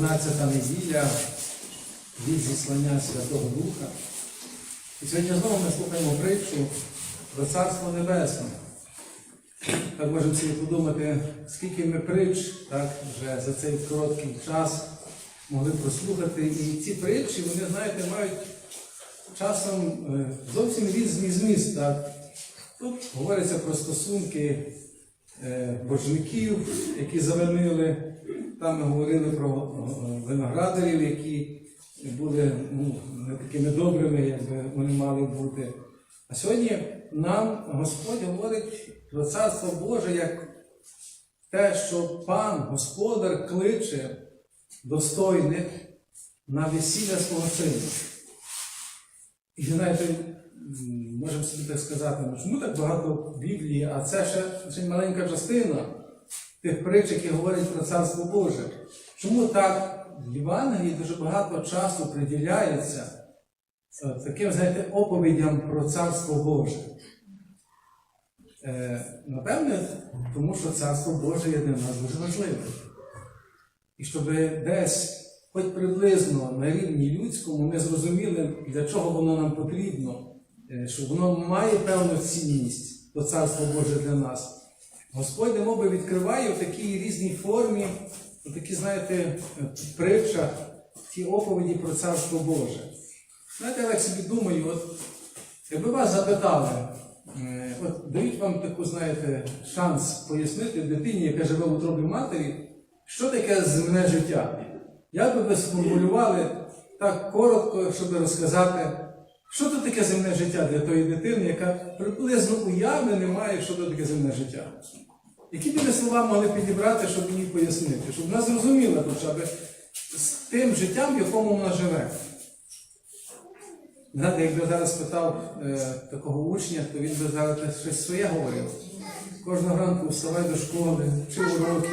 14 неділя від зіслання Святого Духа. І сьогодні знову ми слухаємо притчу про Царство Небесне. Так можемо собі подумати, скільки ми притч так, вже за цей короткий час могли прослухати. І ці притчі, вони, знаєте, мають часом е, зовсім різний зміст. Так? Тут говориться про стосунки е, боржників, які завинили. Там ми говорили про е, виноградарів, які були ну, не такими добрими, як би вони мали бути. А сьогодні нам Господь говорить про Царство Боже як те, що пан, Господар кличе достойних на весілля свого сина. І знаєте, можемо собі так сказати, ну чому так багато Біблії, а це ще, ще маленька частина тих притч, які говорять про Царство Боже. Чому так в Євангелії дуже багато часу приділяється е, таким, знаєте, оповідям про Царство Боже? Е, напевне, тому що Царство Боже є для нас дуже важливе. І щоб десь, хоч приблизно на рівні людському, ми зрозуміли, для чого воно нам потрібно, е, що воно має певну цінність, то Царство Боже для нас. Господь немоби відкриває в такій різній формі, у такі, знаєте, притчах, ті оповіді про Царство Боже. Знаєте, я так собі думаю, от, якби вас запитали, е, от дають вам таку, знаєте, шанс пояснити дитині, яка живе в утробі матері, що таке земне життя? Як би ви сформулювали так коротко, щоб розказати, що то таке земне життя для тої дитини, яка приблизно уяви не має, що то таке земне життя? Які б слова могли підібрати, щоб їй пояснити, щоб вона зрозуміла хоча б з тим життям, в якому вона живе? Знаєте, якби зараз питав е, такого учня, то він би зараз щось своє говорив. Кожного ранку вставай до школи, вчи уроки,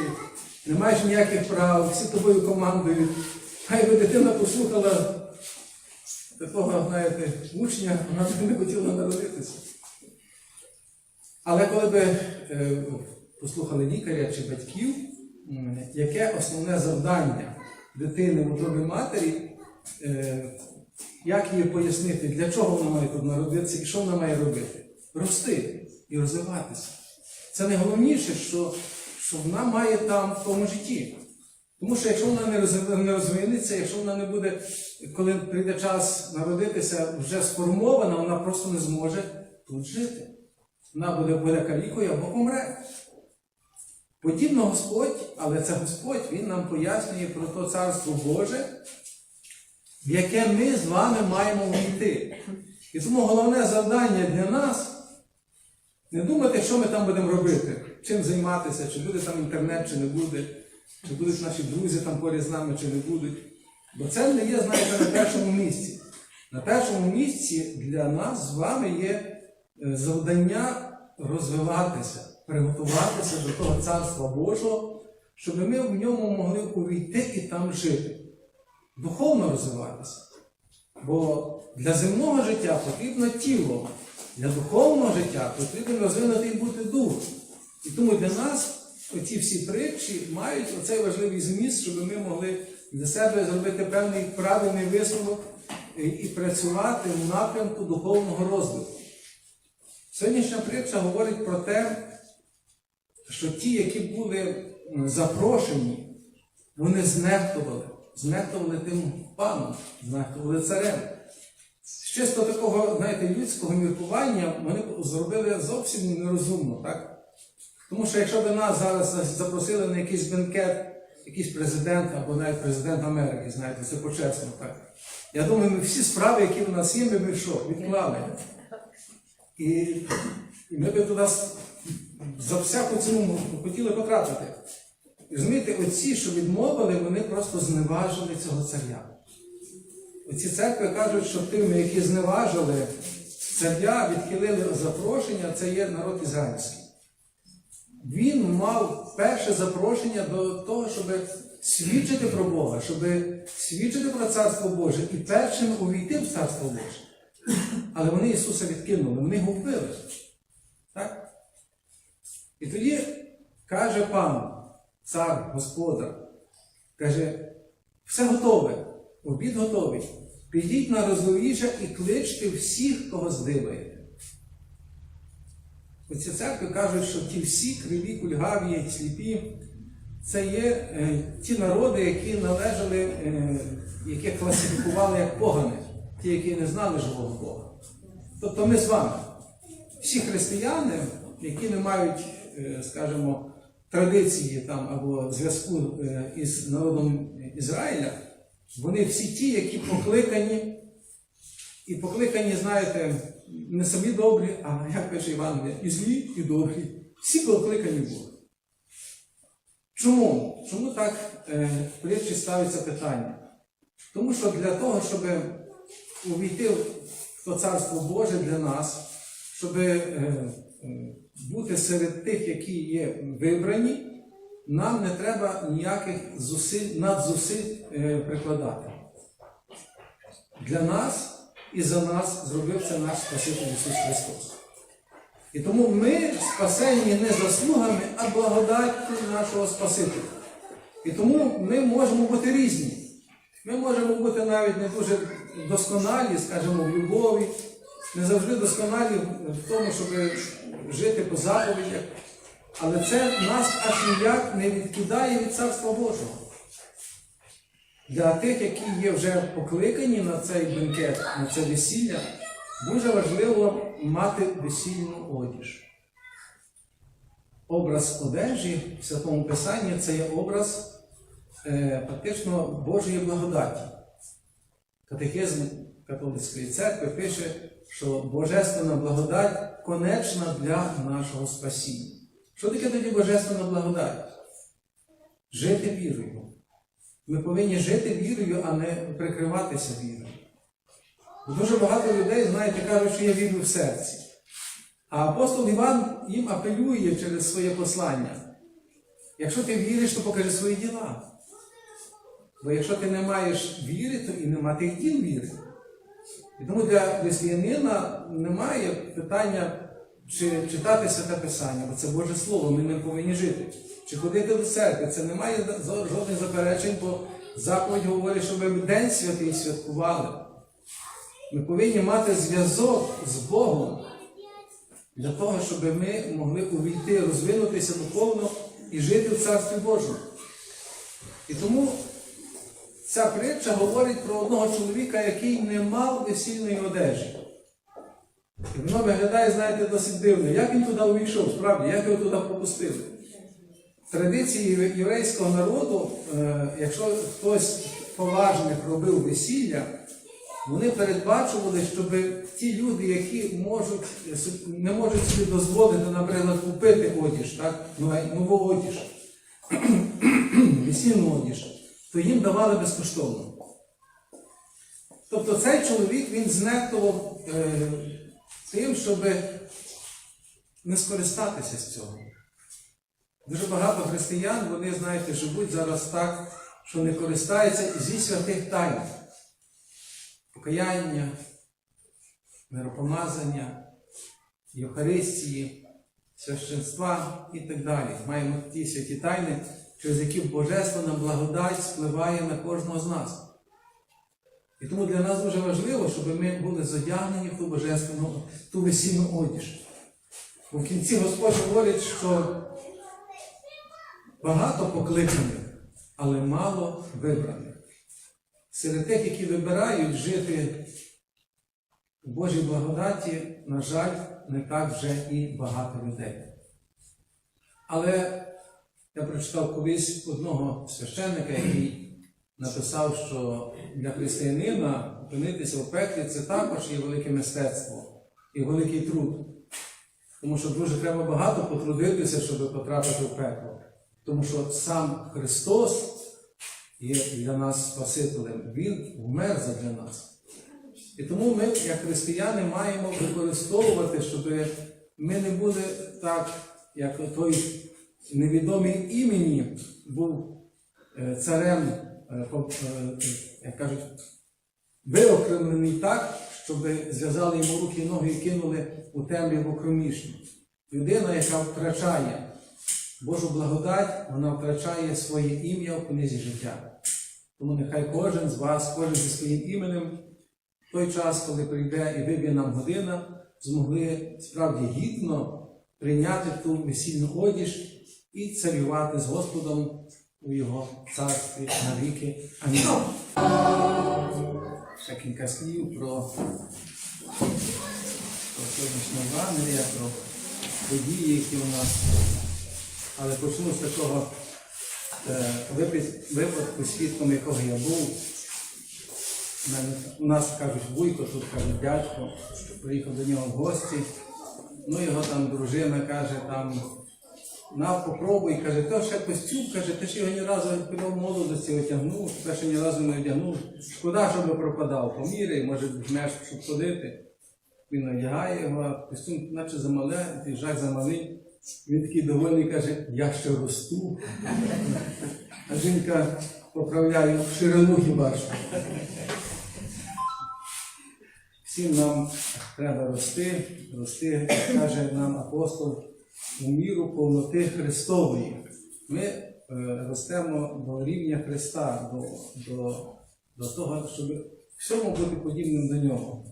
не маєш ніяких прав, всі тобою командують. Хай би дитина послухала такого, знаєте, учня, вона б не хотіла народитися. Але коли би е, послухали лікаря чи батьків, яке основне завдання дитини в утробі матері, е, як їй пояснити, для чого вона має тут народитися і що вона має робити? Рости і розвиватися. Це найголовніше, що, що вона має там в тому житті. Тому що якщо вона не розвинеться, якщо вона не буде, коли прийде час народитися, вже сформована, вона просто не зможе тут жити. Вона буде, буде калікою або помре. Подібно Господь, але це Господь, Він нам пояснює про то Царство Боже, в яке ми з вами маємо війти. І тому головне завдання для нас не думати, що ми там будемо робити, чим займатися, чи буде там інтернет, чи не буде, чи будуть наші друзі там поряд з нами, чи не будуть. Бо це не є, знаєте, на першому місці. На першому місці для нас з вами є е, завдання розвиватися, приготуватися до того Царства Божого, щоб ми в ньому могли увійти і там жити, духовно розвиватися. Бо для земного життя потрібно тіло, для духовного життя потрібно розвинути і бути дух. І тому для нас оці всі притчі мають оцей важливий зміст, щоб ми могли для себе зробити певний правильний висновок і, працювати в напрямку духовного розвитку. Сьогоднішня притча говорить про те, що ті, які були запрошені, вони знехтували, знехтували тим паном, знехтували царем. З чисто такого, знаєте, людського міркування вони зробили зовсім нерозумно, так? Тому що якщо б нас зараз запросили на якийсь бенкет, якийсь президент або навіть президент Америки, знаєте, це почесно, так? Я думаю, ми всі справи, які в нас є, ми б що, відклали. І, і ми би туди за всяку ціну хотіли потрапити. І розумієте, оці, що відмовили, вони просто зневажили цього царя. Оці церкви кажуть, що тими, які зневажили царя, відхилили запрошення, це є народ ізраїльський. Він мав перше запрошення до того, щоб свідчити про Бога, щоб свідчити про Царство Боже і першим увійти в Царство Боже. Але вони Ісуса відкинули, вони його вбили. Так? І тоді каже пан, цар, господар, каже, Все готове, обід готовий. Підіть на роздоріжжя і кличте всіх, кого здибаєте. Оці церкви кажуть, що ті всі криві, кульгаві, сліпі, це є е, ті народи, які належали, е, які класифікували як погани, ті, які не знали живого Бога. Тобто ми з вами, всі християни, які не мають, е, скажімо, традиції там або зв'язку із народом Ізраїля, вони всі ті, які покликані, і покликані, знаєте, не самі добрі, а як пише Іван, і злі, і добрі. Всі покликані були. Чому? Чому так е, притчі ставиться питання? Тому що для того, щоб увійти в то царство Боже для нас, щоб е, е, бути серед тих, які є вибрані, нам не треба ніяких зусиль, надзусиль е, прикладати. Для нас і за нас зробив це наш Спаситель Ісус Христос. І тому ми спасені не заслугами, а благодаттю нашого Спасителя. І тому ми можемо бути різні. Ми можемо бути навіть не дуже досконалі, скажімо, в любові, не завжди досконалі в тому, щоб жити по заповідях. Але це нас аж ніяк не відкидає від Царства Божого. Для тих, які є вже покликані на цей бенкет, на це весілля, дуже важливо мати весільну одіж. Образ одежі в Святому Писанні це є образ е, фактично Божої благодаті. Катехизм католицької церкви пише, що Божественна благодать конечна для нашого спасіння. Що таке тоді Божественна благодать? Жити вірою. Ми повинні жити вірою, а не прикриватися вірою. Дуже багато людей, знаєте, кажуть, що я вірю в серці. А апостол Іван їм апелює через своє послання. Якщо ти віриш, то покажи свої діла. Бо якщо ти не маєш віри, то і нема тих діл віри. І тому для християнина немає питання, чи читати святе Писання, бо це Боже Слово, ми ним повинні жити. Чи ходити до церкви, це немає жодних заперечень, бо заповідь говорить, щоб ми День святий святкували. Ми повинні мати зв'язок з Богом для того, щоб ми могли увійти, розвинутися духовно і жити в Царстві Божому. І тому ця притча говорить про одного чоловіка, який не мав весільної одежі. І воно виглядає, знаєте, досить дивно. Як він туди увійшов, справді, як його туди пропустили? Традиції єврейського народу, е, якщо хтось поважних робив весілля, вони передбачували, щоб ті люди, які можуть, не можуть собі дозволити, наприклад, купити одіж, так, нову одіж, весільну одіж, то їм давали безкоштовно. Тобто цей чоловік він знехтував е, тим, щоб не скористатися з цього. Дуже багато християн, вони, знаєте, живуть зараз так, що не користаються зі святих тайн. Покаяння, миропомазання, Євхаристії, священства і так далі. Маємо ті святі тайни, через які Божественна благодать спливає на кожного з нас. І тому для нас дуже важливо, щоб ми були задягнені в ту божественну, ту весільну одіж. Бо в кінці Господь говорить, що багато покликаних, але мало вибраних. Серед тих, які вибирають жити в Божій благодаті, на жаль, не так вже і багато людей. Але я прочитав колись одного священника, який написав, що для християнина опинитися в пеклі це також є велике мистецтво і великий труд. Тому що дуже треба багато потрудитися, щоб потрапити в пекло. Тому що сам Христос є для нас Спасителем. Він вмер задля нас. І тому ми, як християни, маємо використовувати, щоб ми не були так, як той невідомий імені був е, царем, е, е, як кажуть, виокремлений так, щоб зв'язали йому руки і ноги і кинули у темряву кромішню. Людина, яка втрачає Божу благодать, вона втрачає своє ім'я в книзі життя. Тому нехай кожен з вас, кожен зі своїм іменем, в той час, коли прийде і виб'є нам година, змогли справді гідно прийняти ту весільну одіж і царювати з Господом у Його царстві навіки. Амінь. Ще кілька слів про, про сьогоднішнє Евангелія, про події, які у нас. Але почну з такого е, випадку, свідком якого я був. У нас кажуть вуйко, тут кажуть дядько, приїхав до нього в гості. Ну, його там дружина каже, там, на попробуй, каже, то ще костюм, каже, ти ж його ні разу під молодості одягнув, ти ще ні разу не одягнув. Шкода, щоб пропадав. Поміряй, може, візьмеш, щоб ходити. Він одягає його, костюм наче замале, піджак замалий. Він такий довольний каже, я ще росту. А жінка поправляє в ширину хіба що. Всім нам треба рости, рости, каже нам апостол, у міру повноти Христової. Ми е, ростемо до рівня Христа, до, до, до того, щоб всьому бути подібним до нього.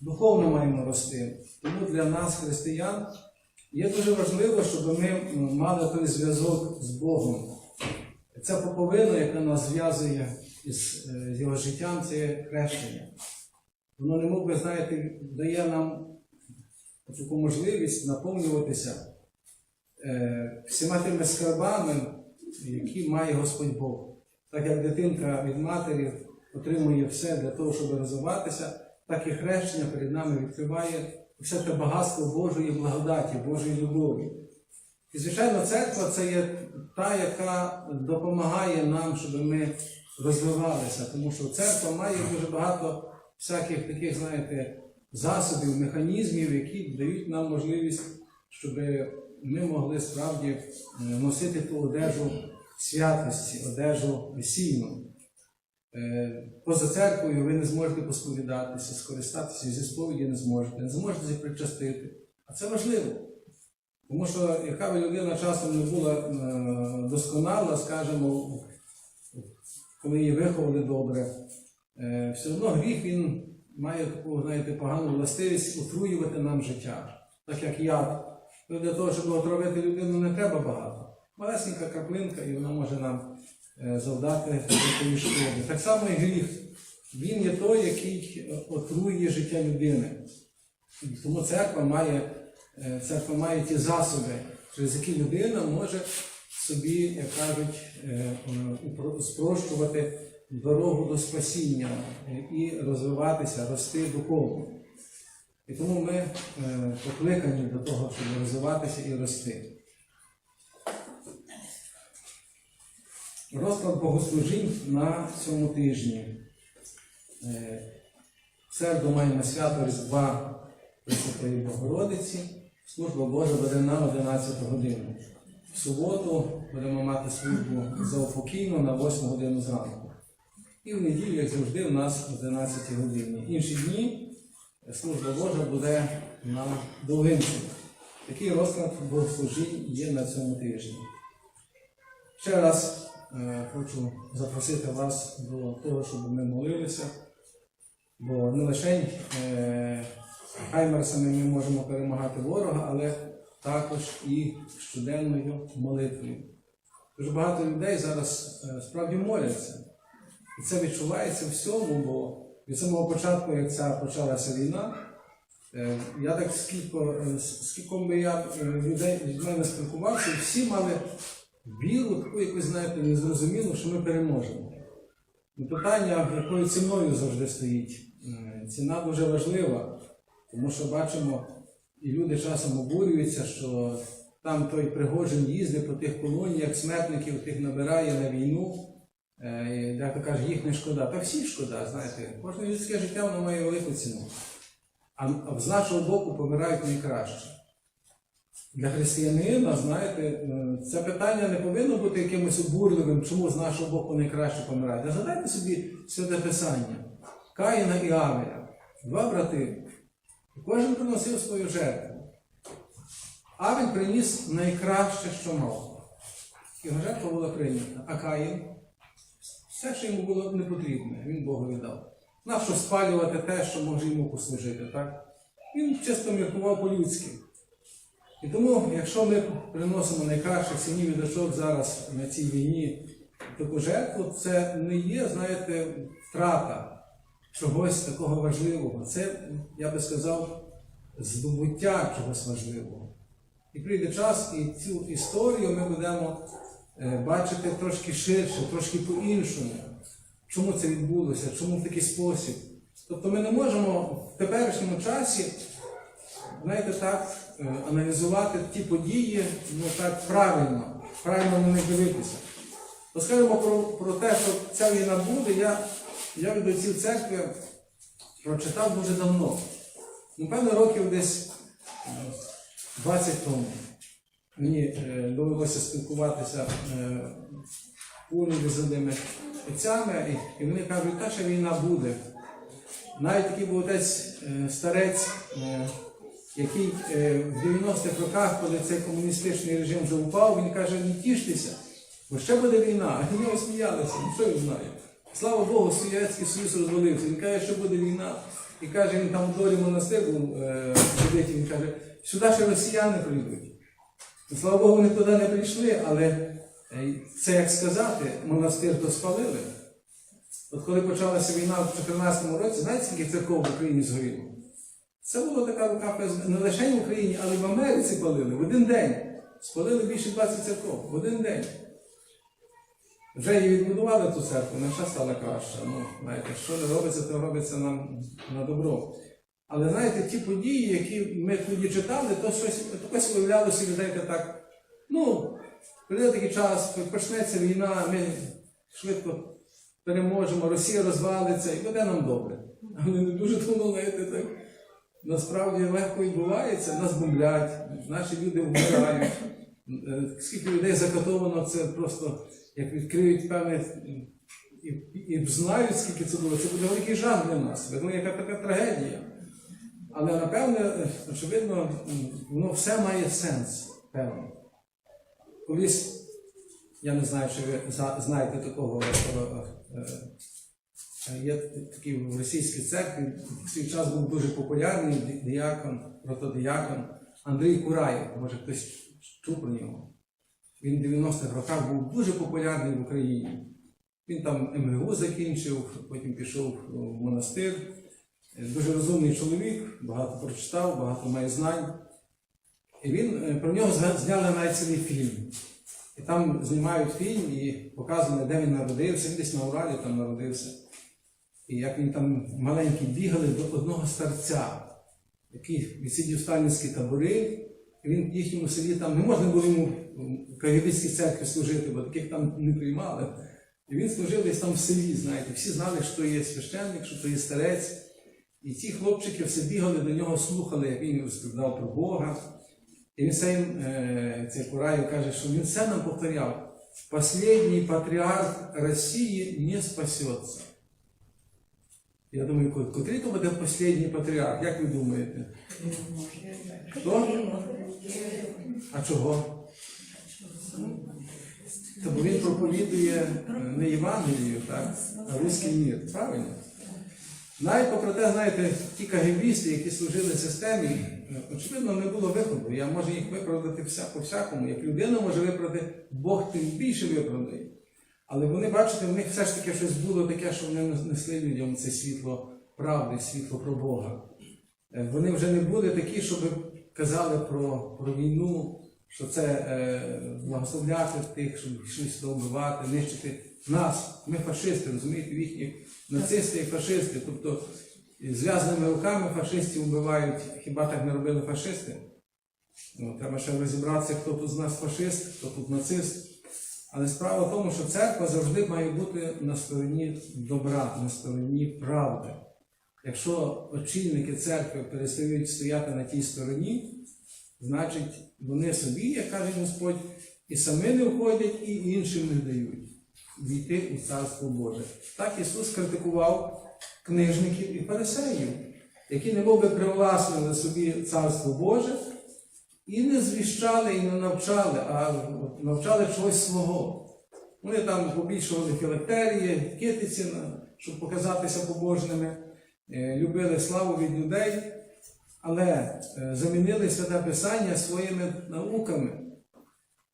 Духовно маємо рости. Тому для нас, християн, є дуже важливо, щоб ми мали той зв'язок з Богом. Ця поповина, яка нас зв'язує із е, його життям, це хрещення. Воно не мов би, знаєте, дає нам таку можливість наповнюватися е, всіма тими скарбами, які має Господь Бог. Так як дитинка від матері отримує все для того, щоб розвиватися, так і хрещення перед нами відкриває все те багатство Божої благодаті, Божої любові. І, звичайно, церква це є та, яка допомагає нам, щоб ми розвивалися, тому що церква має дуже багато всяких таких, знаєте, засобів, механізмів, які дають нам можливість, щоб ми могли справді е, носити ту одежу святості, одежу весільну. Е, Поза церквою ви не зможете посповідатися, скористатися зі сповіді не зможете, не зможете причастити. А це важливо. Тому що яка би людина часом не була е, досконала, скажімо, коли її виховали добре, е, все одно гріх він має таку, знаєте, погану властивість отруювати нам життя, так як яд. Для того, щоб отравити людину, не треба багато. Малесенька краплинка, і вона може нам завдати великої шкоди. Так само і гріх. Він є той, який е, отруює життя людини. Тому церква має, е, церква має ті засоби, через які людина може собі, як кажуть, е, е, спрощувати дорогу до спасіння е, і розвиватися, рости духовно. І тому ми е, покликані до того, щоб розвиватися і рости. Розклад богослужінь на цьому тижні. В середу маємо свято Різдва Пресвятої Богородиці. Служба Божа буде на 11 годину. В суботу будемо мати службу заупокійну на 8 годину зранку. І в неділю, як завжди, у нас о 11 годині. Інші дні служба Божа буде на Довгинці. Такий розклад богослужінь є на цьому тижні. Ще раз хочу запросити вас до того, щоб ми молилися, бо не лише е, хаймерсами ми можемо перемагати ворога, але також і щоденною молитвою. Дуже багато людей зараз е, справді моляться. І це відчувається всьому, бо від самого початку, як ця почалася війна, е, я так скільки, е, скільком би я е, людей з мене спілкувався, всі мали віру, таку якусь, знаєте, незрозумілу, що ми переможемо. Питання, якою ціною завжди стоїть. Е, Ціна дуже важлива, тому що бачимо, і люди часом обурюються, що там той Пригожин їздить по тих колоніях, смертників тих набирає на війну. Дехто каже, їх не шкода. Та всі шкода, знаєте, кожне людське життя воно має велику ціну. А з нашого боку помирають найкраще. Для християнина, знаєте, е, це питання не повинно бути якимось обурливим, чому з нашого боку найкраще помирають. А згадайте собі святе писання. Каїна і Авеля, два брати. Кожен приносив свою жертву. Авель приніс найкраще, що мав. Його жертва була прийнята. А Каїн Все, що йому було не потрібне, він Богу віддав. Нащо спалювати те, що може йому послужити, так? Він чисто міркував по-людськи. І тому, якщо ми приносимо найкращих синів і дочок зараз на цій війні таку жертву, це не є, знаєте, втрата чогось такого важливого. Це, я би сказав, здобуття чогось важливого. І прийде час, і цю історію ми будемо е, бачити трошки ширше, трошки по-іншому. Чому це відбулося, чому в такий спосіб. Тобто ми не можемо в теперішньому часі, знаєте, так, аналізувати ті події ну, так правильно, правильно на них дивитися. То скажемо про, про те, що ця війна буде, я, я від отців церкви прочитав дуже давно. Ну, певно, років десь е, 20 тому. Мені е, довелося спілкуватися е, з одними отцями, і, вони кажуть, та ще війна буде. Навіть такий був отець е, старець, е, який е, в 90-х роках, коли цей комуністичний режим вже упав, він каже, не тіштеся, бо ще буде війна, а нього сміялися, ну що він знає. Слава Богу, Совєтський Союз розвалився. Він каже, що буде війна. І каже, він там в долі монастир був е, ходить, він каже, сюди ще росіяни прийдуть. І, слава Богу, вони туди не прийшли, але е, це як сказати, монастир то спалили. От коли почалася війна в 2014 році, знаєте, скільки церков в Україні згоріло? Це була така рука не лише в Україні, але й в Америці палили в один день. Спалили більше 20 церков в один день. Вже її відбудували ту церкву, наша стала краща. Ну, знаєте, що не робиться, то робиться нам на добро. Але знаєте, ті події, які ми тоді читали, то щось якось виявлялося людей так. Ну, прийде такий час, почнеться війна, ми швидко переможемо, Росія розвалиться і буде нам добре. Але не дуже знаєте, так. Насправді легко відбувається, нас бомблять, наші люди вмирають. Скільки людей закатовано, це просто як відкриють певне і, і знають, скільки це було. Це буде великий жах для нас. Видно, яка така трагедія. Але напевне, очевидно, воно все має сенс, певно. Колись, я не знаю, чи ви знаєте такого, е, є такий в російській церкві, в свій час був дуже популярний ді- діякон, протодіякон Андрій Кураєв, може хтось чув про нього. Він в 90-х роках був дуже популярний в Україні. Він там МГУ закінчив, потім пішов в монастир. Е, Дуже розумний чоловік, багато прочитав, багато має знань. І він е, про нього зняли навіть цілий фільм. І там знімають фільм і показують, де він народився, він десь на Уралі там народився. І як він там маленькі бігали до одного старця, який відсидів сталінські табори, і він в їхньому селі там не можна було йому в Кагибицькій церкві служити, бо таких там не приймали. І він служив десь там в селі, знаєте, всі знали, що є священник, що то є старець. І ці хлопчики все бігали до нього, слухали, як він розповідав про Бога. І він все цей Кураєв каже, що він все нам повторяв. Последній патріарх Росії не спасеться. Я думаю, котрий то буде останній патріарх, як ви думаєте? Хто? А чого? Бо він проповідує е, не Євангелію, так, а руський мір. Правильно? Навіть попри те, знаєте, ті кагебісти, які служили системі, е, очевидно, не було виходу. Я можу їх виправдати вся, по всякому. Як людина може виправдати, Бог тим більше виправдає. Але вони, бачите, в них все ж таки щось було таке, що вони несли людям це світло правди, світло про Бога. Е, Вони вже не були такі, щоб казали про, про війну, що це е, благословляти тих, щоб йшли сюди вбивати, нищити нас. Ми фашисти, розумієте, їхні нацисти і фашисти. Тобто зв'язаними руками фашистів вбивають, хіба так не робили фашисти? Ну, треба ще розібратися, хто тут з нас фашист, хто тут нацист. Але справа в тому, що церква завжди має бути на стороні добра, на стороні правди. Якщо очільники церкви перестають стояти на тій стороні, значить вони собі, як каже Господь, і самі не входять, і іншим не дають війти у Царство Боже. Так Ісус критикував книжників і фарисеїв, які не би привласнили собі Царство Боже і не звіщали, і не навчали, а навчали чогось свого. Вони там побільшували філактерії, китиці, щоб показатися побожними, е, любили славу від людей, але е, замінили святе Писання своїми науками.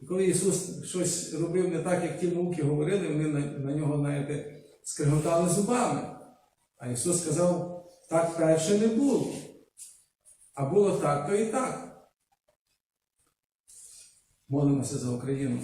І коли Ісус щось робив не так, як ті науки говорили, вони на нього, знаєте, скриготали зубами. А Ісус сказав, так перше не було. А було так, то і так. Молимося за Україну.